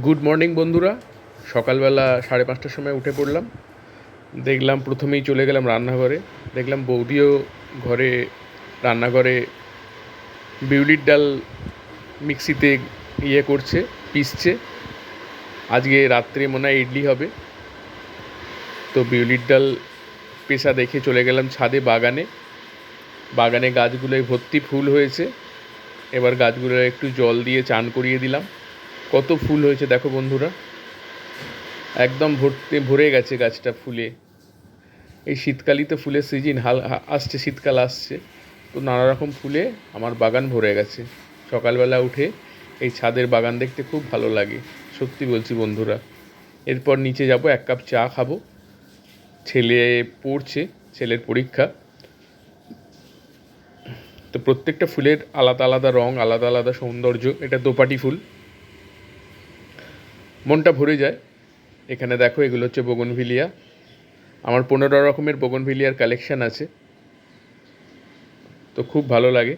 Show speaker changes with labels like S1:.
S1: Good morning বন্ধুরা। সকালবেলা সাড়ে পাঁচটার সময় উঠে পড়লাম। দেখলাম প্রথমেই চলে গেলাম রান্নাঘরে। দেখলাম বৌদিও ঘরে, রান্নাঘরে বিউলির ডাল মিক্সিতে ইয়ে করছে, পিসছে। আজকে রাত্রে মনে হয় ইডলি হবে। তো বিউলির ডাল পেশা দেখে চলে গেলাম ছাদে বাগানে। বাগানে গাছগুলোয় ভর্তি ফুল হয়েছে। এবার গাছগুলো একটু জল দিয়ে চান করিয়ে দিলাম। কত ফুল হয়েছে, দেখো বন্ধুরা। একদম ভরতে, ভরে গেছে গাছটা ফুলে। এই শীতকালই তো ফুলের সিজন হাল আসছে, শীতকাল আসছে। তো নানা রকম ফুলে আমার বাগান ভরে গেছে। সকালবেলা উঠে এই ছাদের বাগান দেখতে খুব ভালো লাগে, সত্যি বলছি বন্ধুরা। এরপর নিচে যাব, এক কাপ চা খাব। ছেলে পড়ছে, ছেলের পরীক্ষা। তো প্রত্যেকটা ফুলের আলাদা আলাদা রং, আলাদা আলাদা সৌন্দর্য, এটা দোপাটি ফুল। মনটা ভরে যায়। এখানে দেখো, এগুলো হচ্ছে বগনভিলিয়া। আমার পনেরো রকমের বগনভিলিয়ার কালেকশান আছে। তো খুব ভালো লাগে।